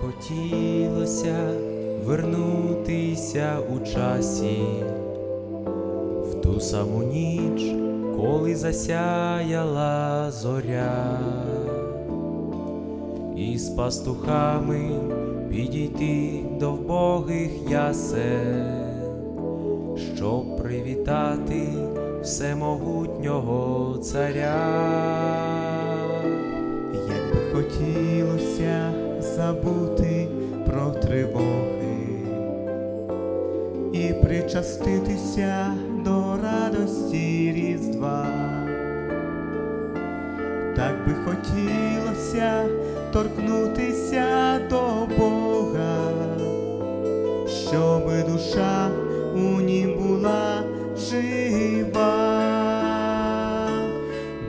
хотілося вернутися у часі в ту саму ніч, коли засяяла зоря, і з пастухами підійти до вбогих ясен, щоб привітати всемогутнього царя. Як би хотілося забути про тривоги і причаститися до радості Різдва. Так би хотілося торкнутися до Бога, щоби душа у нім була жива.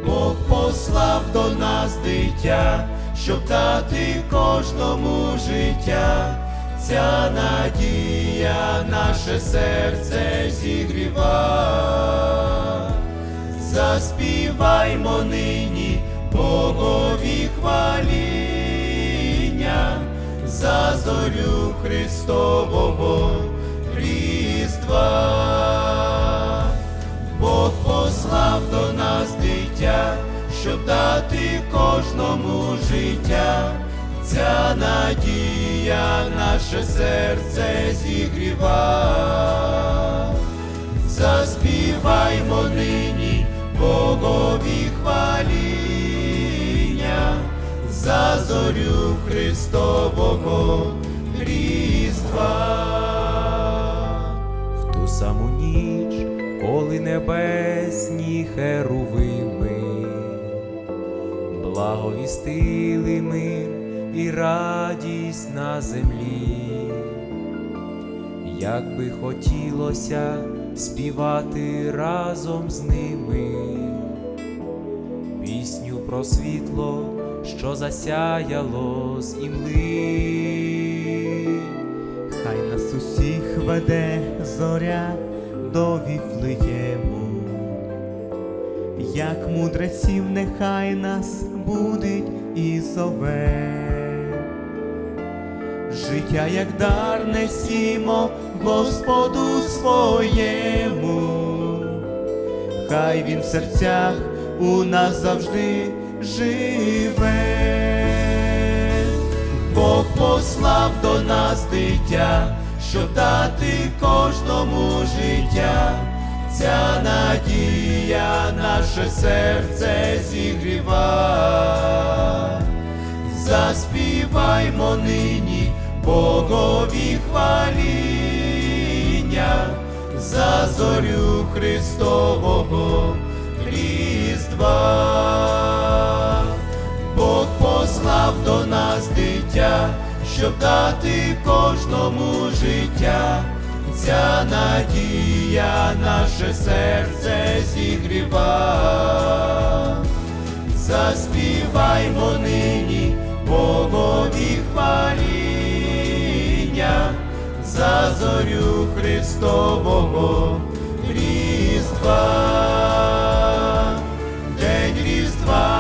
Бог послав до нас дитя, щоб дати кожному життя. Ця надія наше серце зігріва. Заспіваймо нині Богові хваління за зорю Христового кожному життя. Ця надія наше серце зігріва. Заспіваймо нині Богові хваління за зорю Христового Різдва. в ту саму ніч, коли небесні херувими благовістили мир і радість на землі, як би хотілося співати разом з ними. Пісню про світло, що засяяло з імли. Хай нас усіх веде зоря до Віфлеєму, як мудреців нехай нас будить і зове. Життя, як дар несімо Господу своєму, хай він в серцях у нас завжди живе. Бог послав до нас дитя, щоб дати кожному життя. Ця надія наше серце зігріва. Заспіваймо нині Богові хваління за зорю Христового Різдва. Бог послав до нас дитя, щоб дати кожному життя ця надія наше серце зігріва, заспіваймо нині Богові хваління, за зорю Христового Різдва, день Різдва.